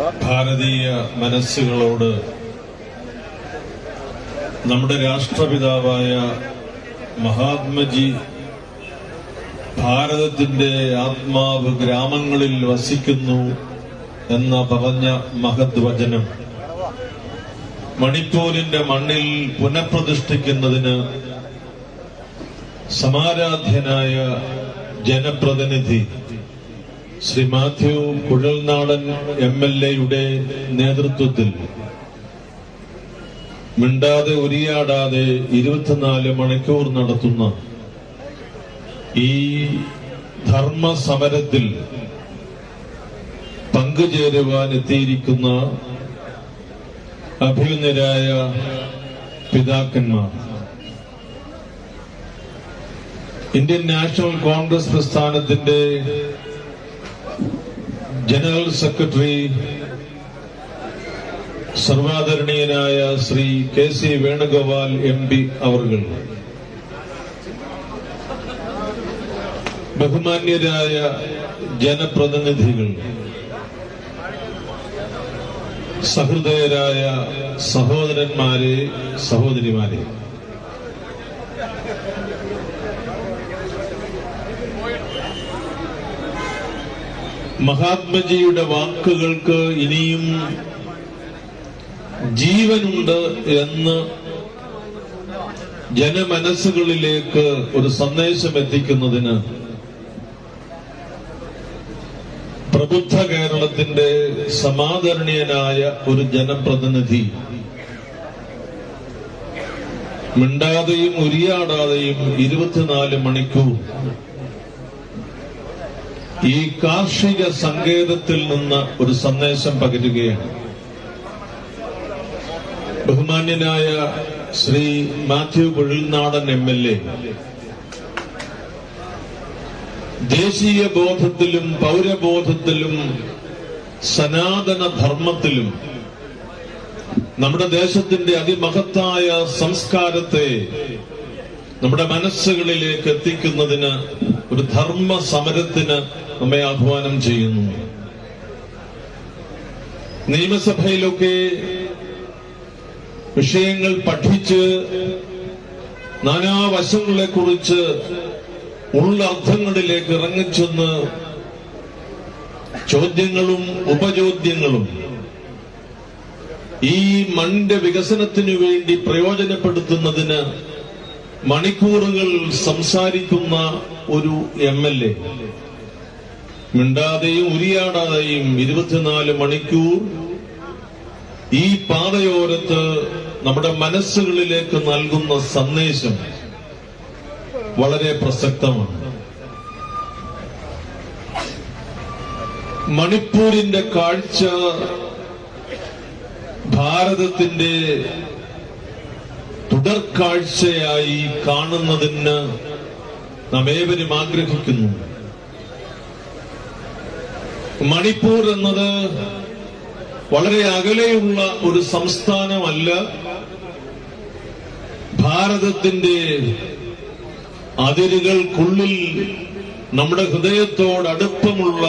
ഭാരതീയ മനസ്സുകളോട് നമ്മുടെ രാഷ്ട്രപിതാവായ മഹാത്മജി ഭാരതത്തിന്റെ ആത്മാവ് ഗ്രാമങ്ങളിൽ വസിക്കുന്നു എന്ന പറഞ്ഞ മഹത് വചനം മണിപ്പൂരിന്റെ മണ്ണിൽ പുനഃപ്രതിഷ്ഠിക്കുന്നതിന് സമാരാധ്യനായ ജനപ്രതിനിധി ശ്രീ മാത്യു കുഴൽനാടൻ എം എൽ എയുടെ നേതൃത്വത്തിൽ. മിണ്ടാതെ ഉരിയാടാതെ ഇരുപത്തിനാല് മണിക്കൂർ നടത്തുന്ന ഈ ധർമ്മ സമരത്തിൽ പങ്കുചേരുവാൻ എത്തിയിരിക്കുന്ന അഭിനന്ദരായ പിതാക്കന്മാർ. ഇന്ത്യൻ നാഷണൽ കോൺഗ്രസ് പ്രസ്ഥാനത്തിന്റെ general secretary സർവാദരണീയനായ Shri K C Venugopal M P അവർകൾ ബഹുമാന്യരായ ജനപ്രതിനിധികൾ സഹൃദയരായ സഹോദരന്മാരെ സഹോദരിമാരെ മഹാത്മജിയുടെ വാക്കുകൾക്ക് ഇനിയും ജീവനുണ്ട് എന്ന് ജനമനസ്സുകളിലേക്ക് ഒരു സന്ദേശം എത്തിക്കുന്നതിന് പ്രബുദ്ധ കേരളത്തിന്റെ സമാദരണീയനായ ഒരു ജനപ്രതിനിധി മിണ്ടാതെയും ഉരിയാടാതെയും ഇരുപത്തിനാല് മണിക്കൂർ ഈ കാർഷിക സങ്കേതത്തിൽ നിന്ന് ഒരു സന്ദേശം പകരുകയാണ്. ബഹുമാന്യനായ Shri Mathew Kuzhalnadan M L A. ദേശീയ ബോധത്തിലും പൗരബോധത്തിലും സനാതന ധർമ്മത്തിലും നമ്മുടെ ദേശത്തിന്റെ അതിമഹത്തായ സംസ്കാരത്തെ നമ്മുടെ മനസ്സുകളിലേക്ക് എത്തിക്കുന്നതിന് ഒരു ധർമ്മ സമരത്തിന് നമ്മെ ആഹ്വാനം ചെയ്യുന്നു. നിയമസഭയിലൊക്കെ വിഷയങ്ങൾ പഠിച്ച് നാനാവശങ്ങളെ കുറിച്ച് ഉള്ളർത്ഥങ്ങളിലേക്ക് ഇറങ്ങിച്ചെന്ന് ചോദ്യങ്ങളും ഉപചോദ്യങ്ങളും ഈ മണ്ണിന്റെ വികസനത്തിനു വേണ്ടി പ്രയോജനപ്പെടുത്തുന്നതിന് മണിക്കൂറുകൾ സംസാരിക്കുന്ന ഒരു എം എൽ എ. മിണ്ടാതെയും ഉരിയാടാതെയും ഇരുപത്തിനാല് മണിക്കൂർ ഈ പാതയോരത്ത് നമ്മുടെ മനസ്സുകളിലേക്ക് നൽകുന്ന സന്ദേശം വളരെ പ്രസക്തമാണ്. മണിപ്പൂരിന്റെ കാഴ്ച ഭാരതത്തിന്റെ തുടർക്കാഴ്ചയായി കാണുന്നതിന് നാം ഏവരും ആഗ്രഹിക്കുന്നു. മണിപ്പൂർ എന്നത് വളരെ അകലെയുള്ള ഒരു സംസ്ഥാനമല്ല. ഭാരതത്തിന്റെ അതിരുകൾക്കുള്ളിൽ നമ്മുടെ ഹൃദയത്തോടടുപ്പമുള്ള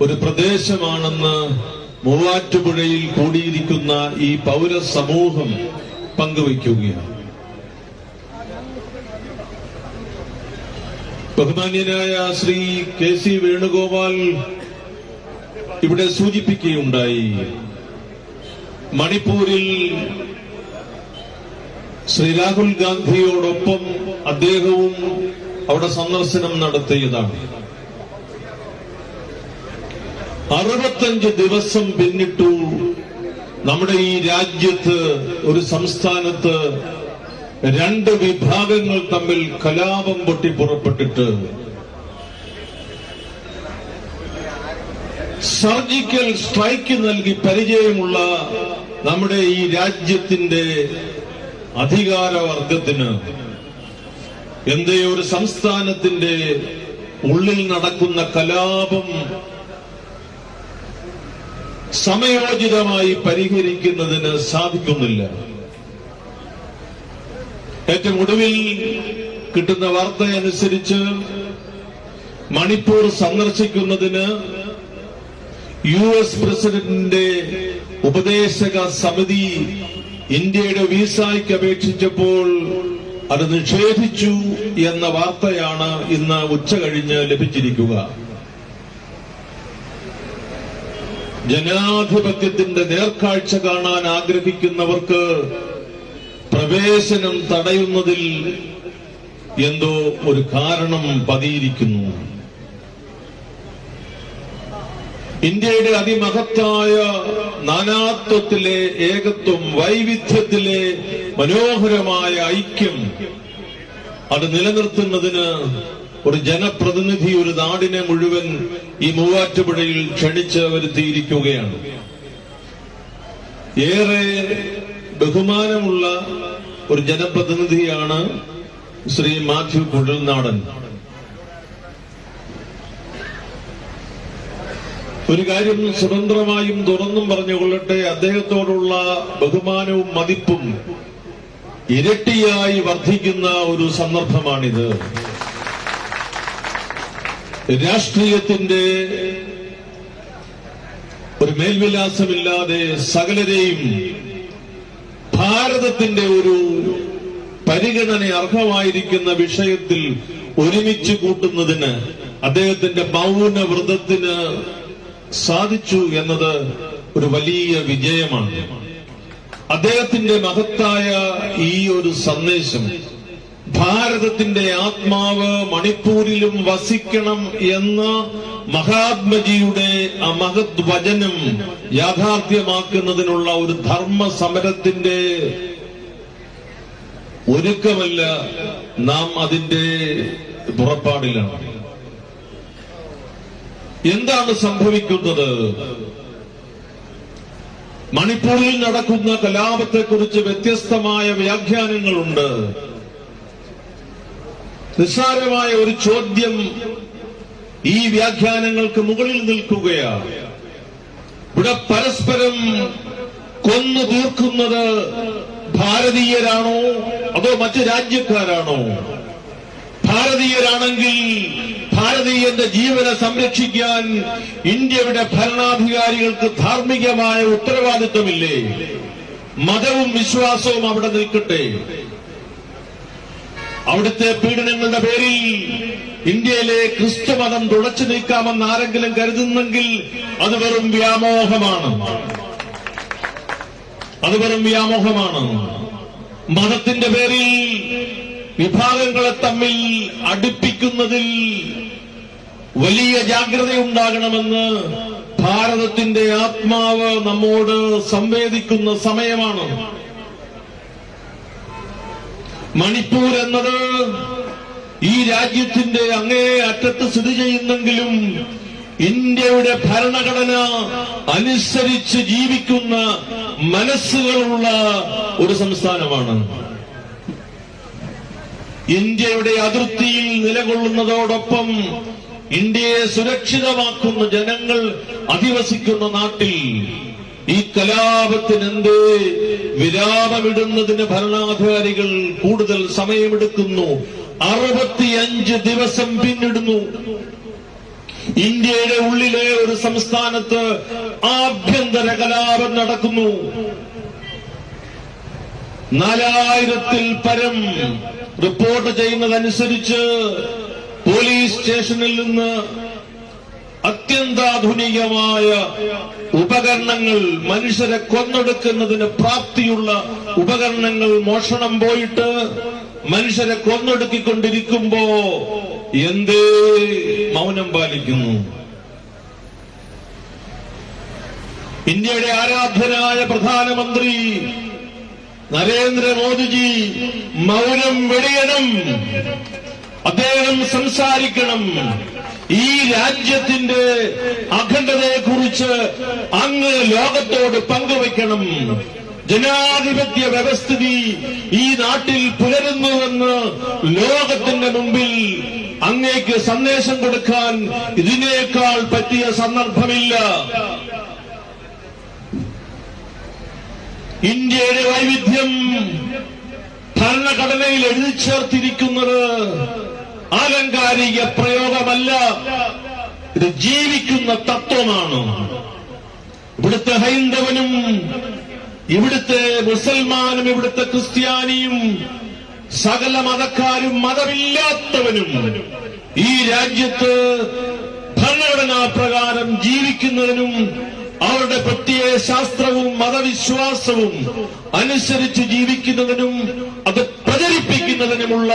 ഒരു പ്രദേശമാണെന്ന് മൂവാറ്റുപുഴയിൽ കൂടിയിരിക്കുന്ന ഈ പൗരസമൂഹം പങ്കുവയ്ക്കുകയാണ്. ബഹുമാന്യനായ ശ്രീ കെ സി വേണുഗോപാൽ ഇവിടെ സൂചിപ്പിക്കുകയുണ്ടായി. മണിപ്പൂരിൽ ശ്രീ രാഹുൽ ഗാന്ധിയോടൊപ്പം അദ്ദേഹവും അവിടെ സന്ദർശനം നടത്തിയതാണ്. അറുപത്തഞ്ച് ദിവസം പിന്നിട്ടു നമ്മുടെ ഈ രാജ്യത്ത് ഒരു സംസ്ഥാനത്ത് രണ്ട് വിഭാഗങ്ങൾ തമ്മിൽ കലാപം പൊട്ടി പുറപ്പെട്ടിട്ട് സർജിക്കൽ സ്ട്രൈക്ക് നൽകി പരിചയമുള്ള നമ്മുടെ ഈ രാജ്യത്തിന്റെ അധികാരവർഗത്തിന് എന്തേ ഒരു സംസ്ഥാനത്തിന്റെ ഉള്ളിൽ നടക്കുന്ന കലാപം സമയോചിതമായി പരിഹരിക്കുന്നതിന് സാധിക്കുന്നില്ല. ഏറ്റവും ഒടുവിൽ കിട്ടുന്ന വാർത്തയനുസരിച്ച് മണിപ്പൂർ സന്ദർശിക്കുന്നതിന് യു എസ് പ്രസിഡന്റിന്റെ ഉപദേശക സമിതി ഇന്ത്യയുടെ വിസയ്ക്ക് അപേക്ഷിച്ചപ്പോൾ അത് നിഷേധിച്ചു എന്ന വാർത്തയാണ് ഇന്ന് ഉച്ച കഴിഞ്ഞ് ലഭിച്ചിരിക്കുക. ജനാധിപത്യത്തിന്റെ നേർക്കാഴ്ച കാണാൻ ആഗ്രഹിക്കുന്നവർക്ക് പ്രവേശനം തടയുന്നതിൽ എന്തോ ഒരു കാരണം പതിയിരിക്കുന്നു. ഇന്ത്യയുടെ അതിമഹത്തായ നാനാത്വത്തിലെ ഏകത്വം വൈവിധ്യത്തിലെ മനോഹരമായ ഐക്യം അത് നിലനിർത്തുന്നതിന് ഒരു ജനപ്രതിനിധി ഒരു നാടിനെ മുഴുവൻ ഈ മൂവാറ്റുപുഴയിൽ ക്ഷണിച്ച് വരുത്തിയിരിക്കുകയാണ്. ഏറെ ബഹുമാനമുള്ള ഒരു ജനപ്രതിനിധിയാണ് ശ്രീ മാത്യു കുഴൽനാടൻ. ഒരു കാര്യം സ്വതന്ത്രമായും തുറന്നും പറഞ്ഞുകൊള്ളട്ടെ അദ്ദേഹത്തോടുള്ള ബഹുമാനവും മതിപ്പും ഇരട്ടിയായി വർദ്ധിക്കുന്ന ഒരു സന്ദർഭമാണിത്. രാഷ്ട്രീയത്തിന്റെ ഒരു മേൽവിലാസമില്ലാതെ സകലരെയും ഭാരതത്തിന്റെ ഒരു പരിഗണന അർഹമായിരിക്കുന്ന വിഷയത്തിൽ ഒരുമിച്ച് കൂട്ടുന്നതിന് അദ്ദേഹത്തിന്റെ മൗനവ്രതത്തിന് സാധിച്ചു എന്നത് ഒരു വലിയ വിജയമാണ്. അദ്ദേഹത്തിന്റെ മഹത്തായ ഈ ഒരു സന്ദേശം ഭാരതത്തിന്റെ ആത്മാവ് മണിപ്പൂരിലും വസിക്കണം എന്ന മഹാത്മജിയുടെ മഹത് വചനം യാഥാർത്ഥ്യമാക്കുന്നതിനുള്ള ഒരു ധർമ്മ സമരത്തിന്റെ ഒരുക്കമല്ല നാം അതിന്റെ പുറപ്പാടിലാണ്. എന്താണ് സംഭവിക്കുന്നത്? മണിപ്പൂരിൽ നടക്കുന്ന കലാപത്തെക്കുറിച്ച് വ്യത്യസ്തമായ വ്യാഖ്യാനങ്ങളുണ്ട്. നിസ്സാരമായ ഒരു ചോദ്യം ഈ വ്യാഖ്യാനങ്ങൾക്ക് മുകളിൽ നിൽക്കുകയാണ്. ഇവിടെ പരസ്പരം കൊന്നു തീർക്കുന്നത് ഭാരതീയരാണോ അതോ മറ്റു രാജ്യക്കാരാണോ? ഭാരതീയരാണെങ്കിൽ ഭാരതീയന്റെ ജീവനെ സംരക്ഷിക്കാൻ ഇന്ത്യയുടെ ഭരണാധികാരികൾക്ക് ധാർമ്മികമായ ഉത്തരവാദിത്വമില്ലേ? മതവും വിശ്വാസവും അവിടെ നിൽക്കട്ടെ. അവിടുത്തെ പീഡനങ്ങളുടെ പേരിൽ ഇന്ത്യയിലെ ക്രിസ്തുമതം തുടച്ചു നീക്കാമെന്ന് ആരെങ്കിലും കരുതുന്നെങ്കിൽ അത് വെറും വ്യാമോഹമാണ്. അത് വെറും വ്യാമോഹമാണ്. മതത്തിന്റെ പേരിൽ വിഭാഗങ്ങളെ തമ്മിൽ അടുപ്പിക്കുന്നതിൽ വലിയ ജാഗ്രതയുണ്ടാകണമെന്ന് ഭാരതത്തിന്റെ ആത്മാവ് നമ്മോട് സംവേദിക്കുന്ന സമയമാണ്. മണിപ്പൂർ എന്നത് ഈ രാജ്യത്തിന്റെ അങ്ങേ അറ്റത്ത് സ്ഥിതി ചെയ്യുന്നെങ്കിലും ഇന്ത്യയുടെ ഭരണഘടന അനുസരിച്ച് ജീവിക്കുന്ന മനസ്സുകളുള്ള ഒരു സംസ്ഥാനമാണ്. ഇന്ത്യയുടെ അതിർത്തിയിൽ നിലകൊള്ളുന്നതോടൊപ്പം ഇന്ത്യയെ സുരക്ഷിതമാക്കുന്ന ജനങ്ങൾ അധിവസിക്കുന്ന നാട്ടിൽ ഈ കലാപത്തിന് എന്തേ വിരാമമിടുന്നതിന് ഭരണാധികാരികൾ കൂടുതൽ സമയമെടുക്കുന്നു. അറുപത്തിയഞ്ച് ദിവസം പിന്നിടുന്നു. ഇന്ത്യയുടെ ഉള്ളിലെ ഒരു സംസ്ഥാനത്ത് ആഭ്യന്തര കലാപം നടക്കുന്നു. നാലായിരത്തിൽ പരം റിപ്പോർട്ട് ചെയ്യുന്നതനുസരിച്ച് പോലീസ് സ്റ്റേഷനിൽ നിന്ന് അത്യന്താധുനികമായ ഉപകരണങ്ങൾ മനുഷ്യരെ കൊന്നൊടുക്കുന്നതിന് പ്രാപ്തിയുള്ള ഉപകരണങ്ങൾ മോഷണം പോയിട്ട് മനുഷ്യരെ കൊന്നൊടുക്കിക്കൊണ്ടിരിക്കുമ്പോ എന്തേ മൗനം പാലിക്കുന്നു? ഇന്ത്യയുടെ ആരാധ്യനായ പ്രധാനമന്ത്രി നരേന്ദ്രമോദിജി മൗനം വെടിയണം. അദ്ദേഹം സംസാരിക്കണം. ഈ രാജ്യത്തിന്റെ അഖണ്ഡതയെക്കുറിച്ച് അങ്ങ് ലോകത്തോട് പങ്കുവയ്ക്കണം. ജനാധിപത്യ വ്യവസ്ഥിതി ഈ നാട്ടിൽ പുലരുന്നുവെന്ന് ലോകത്തിന്റെ മുമ്പിൽ അങ്ങേക്ക് സന്ദേശം കൊടുക്കാൻ ഇതിനേക്കാൾ പറ്റിയ സന്ദർഭമില്ല. ഇന്ത്യയുടെ വൈവിധ്യം ഭരണഘടനയിൽ എഴുതി ചേർത്തിരിക്കുന്നത് ആലങ്കാരിക പ്രയോഗമല്ല. ഇത് ജീവിക്കുന്ന തത്വമാണ്. ഇവിടുത്തെ ഹൈന്ദവനും ഇവിടുത്തെ മുസൽമാനും ഇവിടുത്തെ ക്രിസ്ത്യാനിയും സകല മതക്കാരും മതമില്ലാത്തവനും ഈ രാജ്യത്ത് ഭരണഘടനാ പ്രകാരം ജീവിക്കുന്നതിനും അവരുടെ പ്രത്യേക ശാസ്ത്രവും മതവിശ്വാസവും അനുസരിച്ച് ജീവിക്കുന്നതിനും അത് പ്രചരിപ്പിക്കുന്നതിനുമുള്ള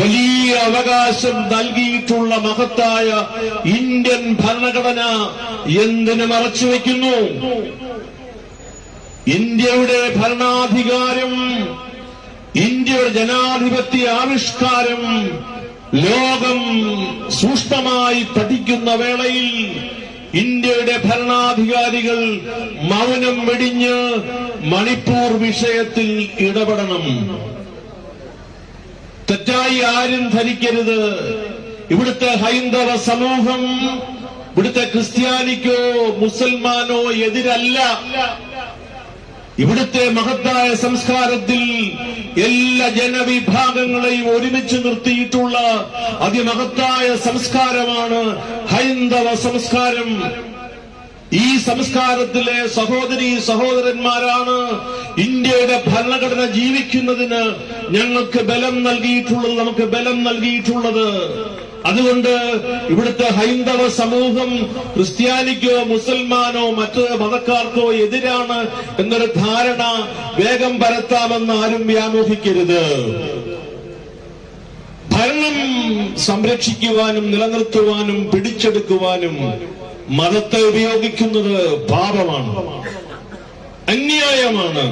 വലിയ അവകാശം നൽകിയിട്ടുള്ള മഹത്തായ ഇന്ത്യൻ ഭരണഘടന എന്തിനു മറച്ചുവെക്കുന്നു ഇന്ത്യയുടെ ഭരണാധികാരം ഇന്ത്യയുടെ ജനാധിപത്യ ആവിഷ്കാരം ലോകം സൂക്ഷ്മമായി പഠിക്കുന്ന വേളയിൽ ഇന്ത്യയുടെ ഭരണാധികാരികൾ മൗനം വെടിഞ്ഞ് മണിപ്പൂർ വിഷയത്തിൽ ഇടപെടണം. തെറ്റായി ആരും ധരിക്കരുത്. ഇവിടുത്തെ ഹൈന്ദവ സമൂഹം ഇവിടുത്തെ ക്രിസ്ത്യാനിക്കോ മുസൽമാനോ എതിരല്ല. ഇവിടുത്തെ മഹത്തായ സംസ്കാരത്തിൽ എല്ലാ ജനവിഭാഗങ്ങളെയും ഒരുമിച്ച് നിർത്തിയിട്ടുള്ള അതിമഹത്തായ സംസ്കാരമാണ് ഹൈന്ദവ സംസ്കാരം. ഈ സംസ്കാരത്തിലെ സഹോദരി സഹോദരന്മാരാണ് ഇന്ത്യയുടെ ഭരണഘടന ജീവിക്കുന്നതിന് ഞങ്ങൾക്ക് ബലം നൽകിയിട്ടുള്ളത് നമുക്ക് ബലം നൽകിയിട്ടുള്ളത്. അതുകൊണ്ട് ഇവിടുത്തെ ഹൈന്ദവ സമൂഹം ക്രിസ്ത്യാനിക്കോ മുസൽമാനോ മറ്റ് മതക്കാർക്കോ എതിരാണ് എന്നൊരു ധാരണ വേഗം പരത്താമെന്ന് ആരും വ്യാമോഹിക്കരുത്. ഭരണം സംരക്ഷിക്കുവാനും നിലനിർത്തുവാനും പിടിച്ചെടുക്കുവാനും മതത്തെ ഉപയോഗിക്കുന്നത് പാപമാണ് അന്യായമാണ്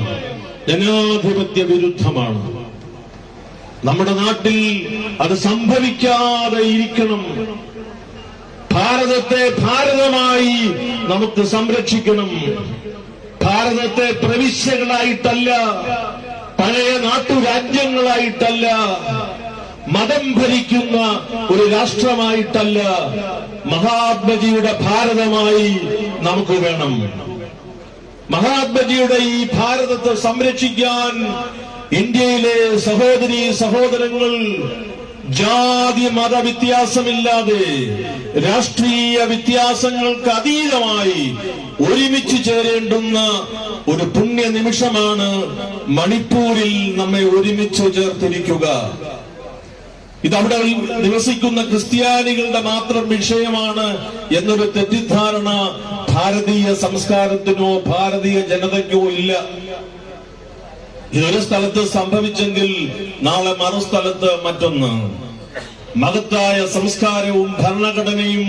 ജനാധിപത്യ വിരുദ്ധമാണ്. നമ്മുടെ നാട്ടിൽ അത് സംഭവിക്കാതെ ഇരിക്കണം. ഭാരതത്തെ ഭാരതമായി നമുക്ക് സംരക്ഷിക്കണം. ഭാരതത്തെ പ്രവിശ്യകളായിട്ടല്ല പഴയ നാട്ടുരാജ്യങ്ങളായിട്ടല്ല മതം ഭരിക്കുന്ന ഒരു രാഷ്ട്രമായിട്ടല്ല മഹാത്മജിയുടെ ഭാരതമായി നമുക്ക് വേണം. മഹാത്മജിയുടെ ഈ ഭാരതത്തെ സംരക്ഷിക്കാൻ ഇന്ത്യയിലെ സഹോദരി സഹോദരങ്ങൾ ജാതി മത വ്യത്യാസമില്ലാതെ രാഷ്ട്രീയ വ്യത്യാസങ്ങൾക്ക് അതീതമായി ഒരുമിച്ച് ചേരേണ്ടുന്ന ഒരു പുണ്യ നിമിഷമാണ് മണിപ്പൂരിൽ നമ്മെ ഒരുമിച്ച് ചേർത്തിരിക്കുക. ഇതവിടെ നിവസിക്കുന്ന ക്രിസ്ത്യാനികളുടെ മാത്രം വിഷയമാണ് എന്നൊരു തെറ്റിദ്ധാരണ ഭാരതീയ സംസ്കാരത്തിനോ ഭാരതീയ ജനതയ്ക്കോ ഇല്ല. ഇതൊരു സ്ഥലത്ത് സംഭവിച്ചെങ്കിൽ നാളെ മറുസ്ഥലത്ത് മറ്റൊന്ന്. മഹത്തായ സംസ്കാരവും ഭരണഘടനയും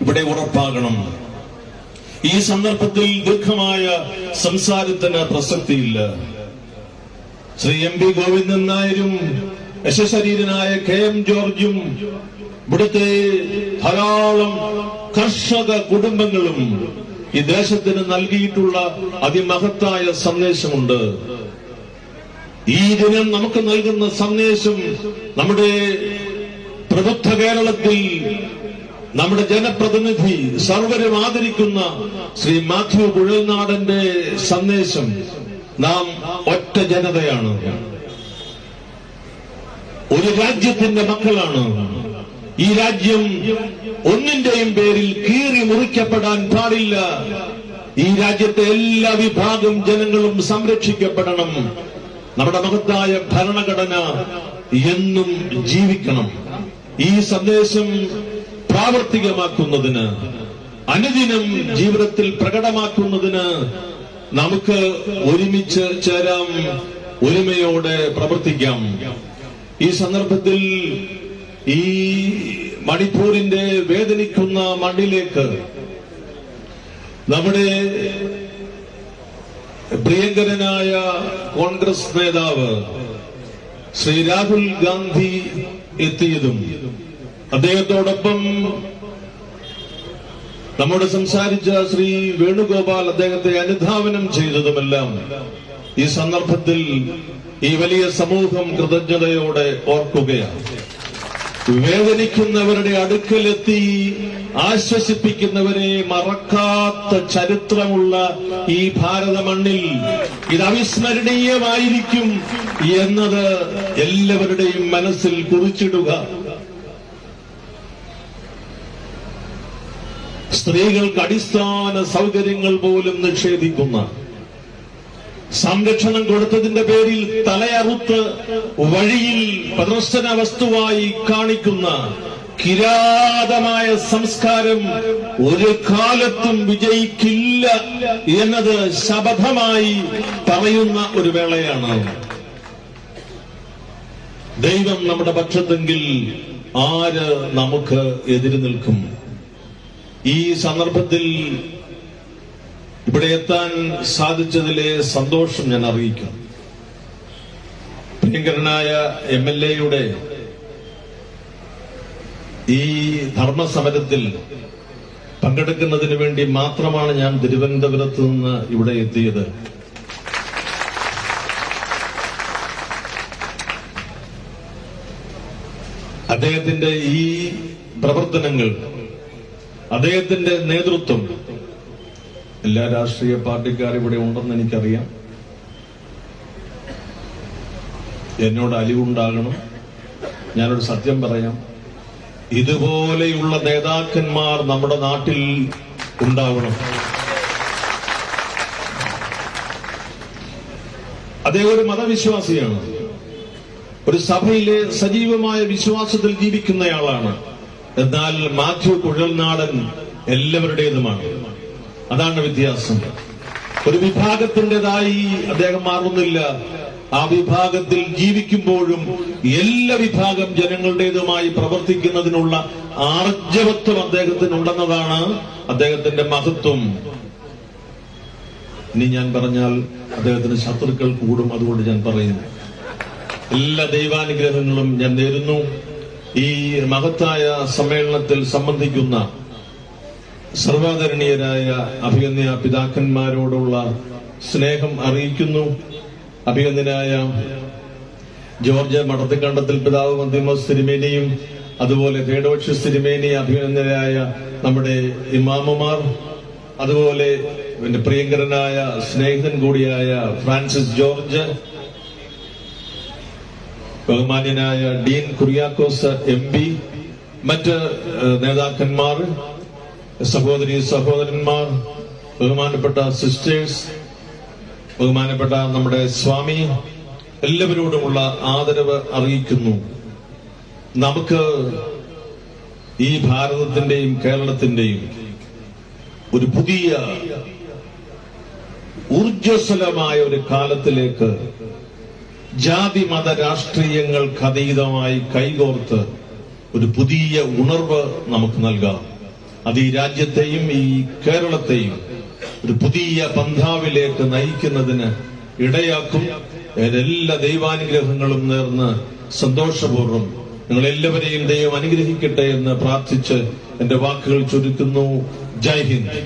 ഇവിടെ ഉറപ്പാകണം. ഈ സന്ദർഭത്തിൽ ദീർഘമായ സംസാരത്തിന് പ്രസക്തിയില്ല. ശ്രീ എം പി ഗോവിന്ദൻ നായരും യശശരീരനായ കെ എം ജോർജും ഇവിടുത്തെ ധാരാളം കർഷക കുടുംബങ്ങളും ഈ ദേശത്തിന് നൽകിയിട്ടുള്ള അതിമഹത്തായ സന്ദേശമുണ്ട്. ഈ ദിനം നമുക്ക് നൽകുന്ന സന്ദേശം നമ്മുടെ പ്രബുദ്ധ കേരളത്തിൽ നമ്മുടെ ജനപ്രതിനിധി സർവരും ആദരിക്കുന്ന ശ്രീ മാത്യു പുഴനാടന്റെ സന്ദേശം നാം ഒറ്റ ജനതയാണ്. ഒരു രാജ്യത്തിന്റെ മക്കളാണ്. ഈ രാജ്യം ഒന്നിന്റെയും പേരിൽ കീറി മുറിക്കപ്പെടാൻ പാടില്ല. ഈ രാജ്യത്തെ എല്ലാ വിഭാഗം ജനങ്ങളും സംരക്ഷിക്കപ്പെടണം. നമ്മുടെ മഹത്തായ ഭരണഘടന എന്നും ജീവിക്കണം. ഈ സന്ദേശം പ്രാവർത്തികമാക്കുന്നതിന് അനുദിനം ജീവിതത്തിൽ പ്രകടമാക്കുന്നതിന് നമുക്ക് ഒരുമിച്ച് ചേരാം ഒരുമയോടെ പ്രവർത്തിക്കാം. ഈ സന്ദർഭത്തിൽ ഈ മണിപ്പൂരിന്റെ വേദനിക്കുന്ന മണ്ണിലേക്ക് നമ്മുടെ പ്രിയങ്കരനായ കോൺഗ്രസ് നേതാവ് ശ്രീ രാഹുൽ ഗാന്ധി എത്തിയതും അദ്ദേഹത്തോടൊപ്പം നമ്മോട് സംസാരിച്ച ശ്രീ വേണുഗോപാൽ അദ്ദേഹത്തെ അനുധാവനം ചെയ്തതുമെല്ലാം ഈ സന്ദർഭത്തിൽ ഈ വലിയ സമൂഹം കൃതജ്ഞതയോടെ ഓർക്കുകയാണ്. വേദനിക്കുന്നവരുടെ അടുക്കലെത്തി ആശ്വസിപ്പിക്കുന്നവരെ മറക്കാത്ത ചരിത്രമുള്ള ഈ ഭാരത മണ്ണിൽ ഇത് അവിസ്മരണീയമായിരിക്കും എന്നത് എല്ലാവരുടെയും മനസ്സിൽ കുറിച്ചിടുക. സ്ത്രീകൾക്ക് അടിസ്ഥാന സൗകര്യങ്ങൾ പോലും നിഷേധിക്കുന്ന സംരക്ഷണം കൊടുത്തതിന്റെ പേരിൽ തലയറുത്ത് വഴിയിൽ പ്രദർശന വസ്തുവായി കാണിക്കുന്ന കിരാതമായ സംസ്കാരം ഒരു കാലത്തും വിജയിക്കില്ല എന്നത് ശപഥമായി പറയുന്ന ഒരു വേളയാണ്. ദൈവം നമ്മുടെ പക്ഷത്തെങ്കിൽ ആര് നമുക്ക് എതിര് നിൽക്കും? ഈ സന്ദർഭത്തിൽ ഇവിടെ എത്താൻ സാധിച്ചതിലെ സന്തോഷം ഞാൻ അറിയിക്കും പ്രിയങ്കരനായ എം എൽ എയുടെ ഈ ധർമ്മസമരത്തിൽ പങ്കെടുക്കുന്നതിന് വേണ്ടി മാത്രമാണ് ഞാൻ തിരുവനന്തപുരത്ത് നിന്ന് ഇവിടെ എത്തിയത്. അദ്ദേഹത്തിന്റെ ഈ പ്രവർത്തനങ്ങൾ അദ്ദേഹത്തിന്റെ നേതൃത്വം എല്ലാ രാഷ്ട്രീയ പാർട്ടിക്കാരും ഇവിടെ ഉണ്ടെന്ന് എനിക്കറിയാം. എന്നോട് അലിവുണ്ടാകണം. ഞാനൊരു സത്യം പറയാം. ഇതുപോലെയുള്ള നേതാക്കന്മാർ നമ്മുടെ നാട്ടിൽ ഉണ്ടാവണം. അദ്ദേഹം ഒരു മതവിശ്വാസിയാണ്. ഒരു സഭയിലെ സജീവമായ വിശ്വാസത്തിൽ ജീവിക്കുന്നയാളാണ്. എന്നാൽ മാത്യു കുഴൽനാടൻ എല്ലാവരുടേതുമാണ്. അതാണ് വ്യത്യാസം. ഒരു വിഭാഗത്തിന്റെതായി അദ്ദേഹം മാറുന്നില്ല. ആ വിഭാഗത്തിൽ ജീവിക്കുമ്പോഴും എല്ലാ വിഭാഗം ജനങ്ങളുടേതുമായി പ്രവർത്തിക്കുന്നതിനുള്ള ആർജവത്വം അദ്ദേഹത്തിനുണ്ടെന്നതാണ് അദ്ദേഹത്തിന്റെ മഹത്വം. ഇനി ഞാൻ പറഞ്ഞാൽ അദ്ദേഹത്തിന് ശത്രുക്കൾ കൂടും അതുകൊണ്ട് ഞാൻ പറയുന്നു. എല്ലാ ദൈവാനുഗ്രഹങ്ങളും ഞാൻ നേരുന്നു. ഈ മഹത്തായ സമ്മേളനത്തിൽ സംബന്ധിക്കുന്ന സർവാദരണീയരായ അഭിഗന്യ പിതാക്കന്മാരോടുള്ള സ്നേഹം അറിയിക്കുന്നു. അഭിഗന്യനായ ജോർജ് മഠത്തിക്കണ്ടത്തിൽ പിതാവ് മന്തിമോസ് തിരുമേനിയും അതുപോലെ തേടോക്ഷ തിരുമേനി അഭിനന്ദനായ നമ്മുടെ ഇമാമമാർ അതുപോലെ എന്റെ പ്രിയങ്കരനായ സ്നേഹിതൻ കൂടിയായ ഫ്രാൻസിസ് ജോർജ് ബഹുമാന്യനായ ഡീൻ കുര്യാക്കോസ് എം പി മറ്റ് നേതാക്കന്മാർ സഹോദരി സഹോദരന്മാർ ബഹുമാനപ്പെട്ട സിസ്റ്റേഴ്സ് ബഹുമാനപ്പെട്ട നമ്മുടെ സ്വാമി എല്ലാവരോടുമുള്ള ആദരവ് അറിയിക്കുന്നു. നമുക്ക് ഈ ഭാരതത്തിന്റെയും കേരളത്തിന്റെയും ഒരു പുതിയ ഊർജസ്വലമായ ഒരു കാലത്തിലേക്ക് ജാതി മത രാഷ്ട്രീയങ്ങൾക്ക് അതീതമായി കൈകോർത്ത് ഒരു പുതിയ ഉണർവ് നമുക്ക് നൽകാം. അത് ഈ രാജ്യത്തെയും ഈ കേരളത്തെയും ഒരു പുതിയ പന്ഥാവിലേക്ക് നയിക്കുന്നതിന് ഇടയാക്കും. എല്ലാ ദൈവാനുഗ്രഹങ്ങളും നേർന്ന് സന്തോഷപൂർവം നിങ്ങൾ എല്ലാവരെയും ദൈവം അനുഗ്രഹിക്കട്ടെ എന്ന് പ്രാർത്ഥിച്ച് എന്റെ വാക്കുകൾ ചുരുക്കുന്നു. ജയ് ഹിന്ദ്.